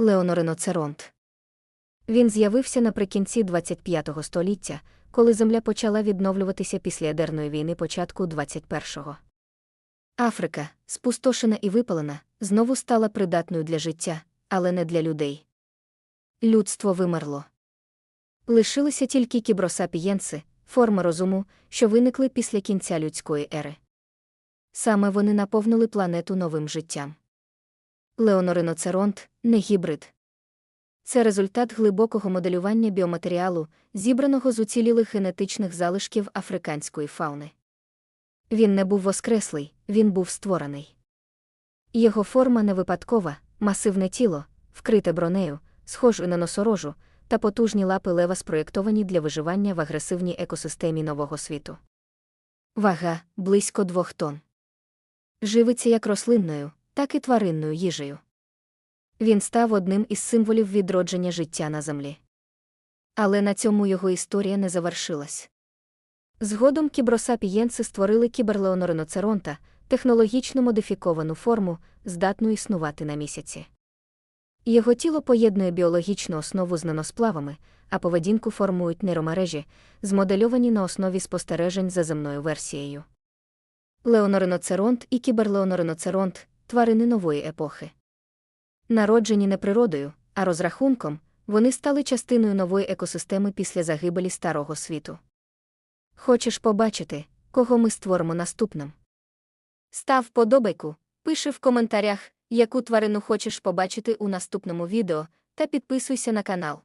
Леонориноцеронт. Він з'явився наприкінці 25 століття, коли Земля почала відновлюватися після ядерної війни початку 21-го. Африка, спустошена і випалена, знову стала придатною для життя, але не для людей. Людство вимерло. Лишилися тільки кібросапієнси, форми розуму, що виникли після кінця людської ери. Саме вони наповнили планету новим життям. Леонориноцеронт не гібрид. Це результат глибокого моделювання біоматеріалу, зібраного з уцілілих генетичних залишків африканської фауни. Він не був воскреслий, він був створений. Його форма не випадкова, масивне тіло, вкрите бронею, схоже на носорожу, та потужні лапи лева спроєктовані для виживання в агресивній екосистемі нового світу. Вага близько двох тонн. Живиться як рослинною, так і тваринною їжею. Він став одним із символів відродження життя на землі. Але на цьому його історія не завершилась. Згодом кібросапієнси створили кіберлеонориноцеронта, технологічно модифіковану форму, здатну існувати на місяці. Його тіло поєднує біологічну основу з наносплавами, а поведінку формують нейромережі, змодельовані на основі спостережень за земною версією. Леонориноцеронт і кіберлеонориноцеронт тварини нової епохи. Народжені не природою, а розрахунком, вони стали частиною нової екосистеми після загибелі старого світу. Хочеш побачити, кого ми створимо наступним? Став подобайку, пиши в коментарях, яку тварину хочеш побачити у наступному відео, та підписуйся на канал.